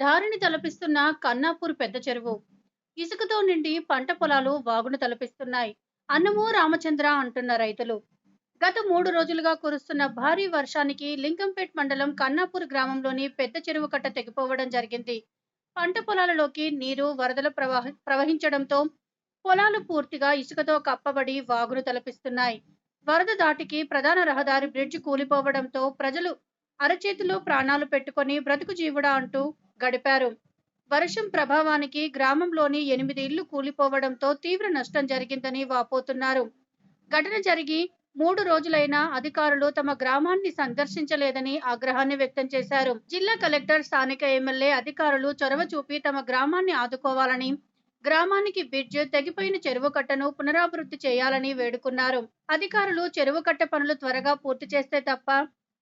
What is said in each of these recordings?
దారిని తలపిస్తున్న కన్నాపూర్ పెద్ద చెరువు. ఇసుకతో నిండి పంట పొలాలు వాగును తలపిస్తున్నాయి. అన్నము రామచంద్ర అంటున్న రైతులు. గత మూడు రోజులుగా కురుస్తున్న భారీ వర్షానికి లింగంపేట్ మండలం కన్నాపూర్ గ్రామంలోని పెద్ద చెరువు కట్ట తెగిపోవడం జరిగింది. పంట పొలాలలోకి నీరు వరదలు ప్రవాహ ప్రవహించడంతో పొలాలు పూర్తిగా ఇసుకతో కప్పబడి వాగును తలపిస్తున్నాయి. వరద దాటికి ప్రధాన రహదారి బ్రిడ్జ్ కూలిపోవడంతో ప్రజలు అరచేతిలో ప్రాణాలు పెట్టుకొని బ్రతుకు జీవుడా అంటూ గడిపారు. వర్షం ప్రభావానికి గ్రామంలోని ఎనిమిది ఇళ్ళు కూలిపోవడంతో తీవ్ర నష్టం జరిగిందని వాపోతున్నారు. ఘటన జరిగి మూడు రోజులైనా అధికారులు తమ గ్రామాన్ని సందర్శించలేదని ఆగ్రహాన్ని వ్యక్తం చేశారు. జిల్లా కలెక్టర్ స్థానిక ఎమ్మెల్యే అధికారులు చొరవ చూపి తమ గ్రామాన్ని ఆదుకోవాలని గ్రామానికి బ్రిడ్జ్ తెగిపోయిన చెరువు కట్టను పునరాభివృద్ధి చేయాలని వేడుకున్నారు. అధికారులు చెరువు కట్ట పనులు త్వరగా పూర్తి చేస్తే తప్ప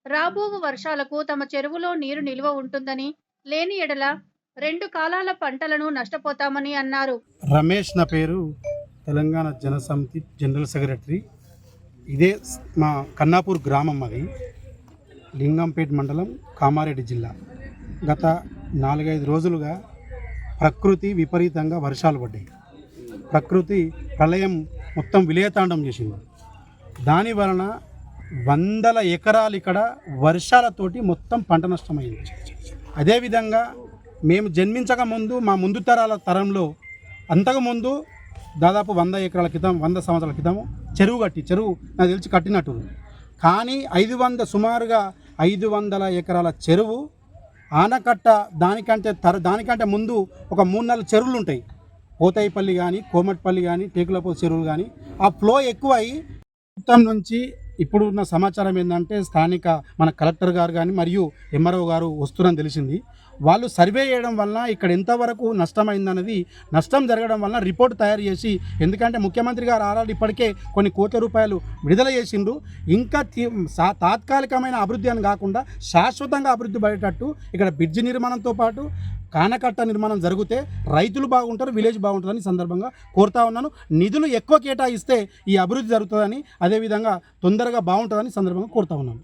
రాబో వర్షాలకు తమ చెరువులో నీరు నిల్వ ఉంటుందని లేని ఎడల రెండు కాలాల పంటలను నష్టపోతామని అన్నారు. రమేష్ నా పేరు. Telangana Janasamithi general secretary. ఇదే మా కన్నాపూర్ గ్రామం అది. లింగంపేట్ మండలం కామారెడ్డి జిల్లా. గత నాలుగైదు రోజులుగా ప్రకృతి విపరీతంగా వర్షాలు పడ్డాయి. ప్రకృతి ప్రళయం మొత్తం విలయతాండం చేసింది. దాని వలన వందల ఎకరాలు ఇక్కడ వర్షాలతోటి మొత్తం పంట నష్టమైంది. అదేవిధంగా మేము జన్మించక ముందు మా ముందు తరాల తరంలో అంతకుముందు దాదాపు వంద ఎకరాల క్రితం వంద సంవత్సరాల క్రితం చెరువు కట్టి చెరువు నాకు తెలిసి కట్టినట్టు కానీ ఐదు వంద సుమారుగా ఐదు వందల ఎకరాల చెరువు ఆనకట్ట దానికంటే తర దానికంటే ముందు ఒక మూడు నాలుగు చెరువులు ఉంటాయి. పోతాయిపల్లి కానీ కోమటిపల్లి కానీ టేకులపో చెరువులు కానీ ఆ ఫ్లో ఎక్కువ అయ్యి మొత్తం నుంచి ఇప్పుడు ఉన్న సమాచారం ఏంటంటే స్థానిక మన కలెక్టర్ గారు కానీ మరియు ఎంఆర్ఓ గారు వస్తున్నారని తెలిసింది. వాళ్ళు సర్వే చేయడం వలన ఇక్కడ ఎంతవరకు నష్టమైందన్నది నష్టం జరగడం వలన రిపోర్ట్ తయారు చేసి ఎందుకంటే ముఖ్యమంత్రి గారు ఆల్రెడీ ఇప్పటికే కొన్ని కోట్ల రూపాయలు విడుదల చేసిండ్రు. ఇంకా తాత్కాలికమైన అభివృద్ధి అని కాకుండా శాశ్వతంగా అభివృద్ధి పడేటట్టు ఇక్కడ బ్రిడ్జి నిర్మాణంతో పాటు కానకట్ట నిర్మాణం జరిగితే రైతులు బాగుంటారు విలేజ్ బాగుంటుందని సందర్భంగా కోరుతా ఉన్నాను. నిధులు ఎక్కువ కేటాయిస్తే ఈ అభివృద్ధి జరుగుతుందని అదేవిధంగా తొందరగా బాగుంటుందని సందర్భంగా కోరుతా ఉన్నాను.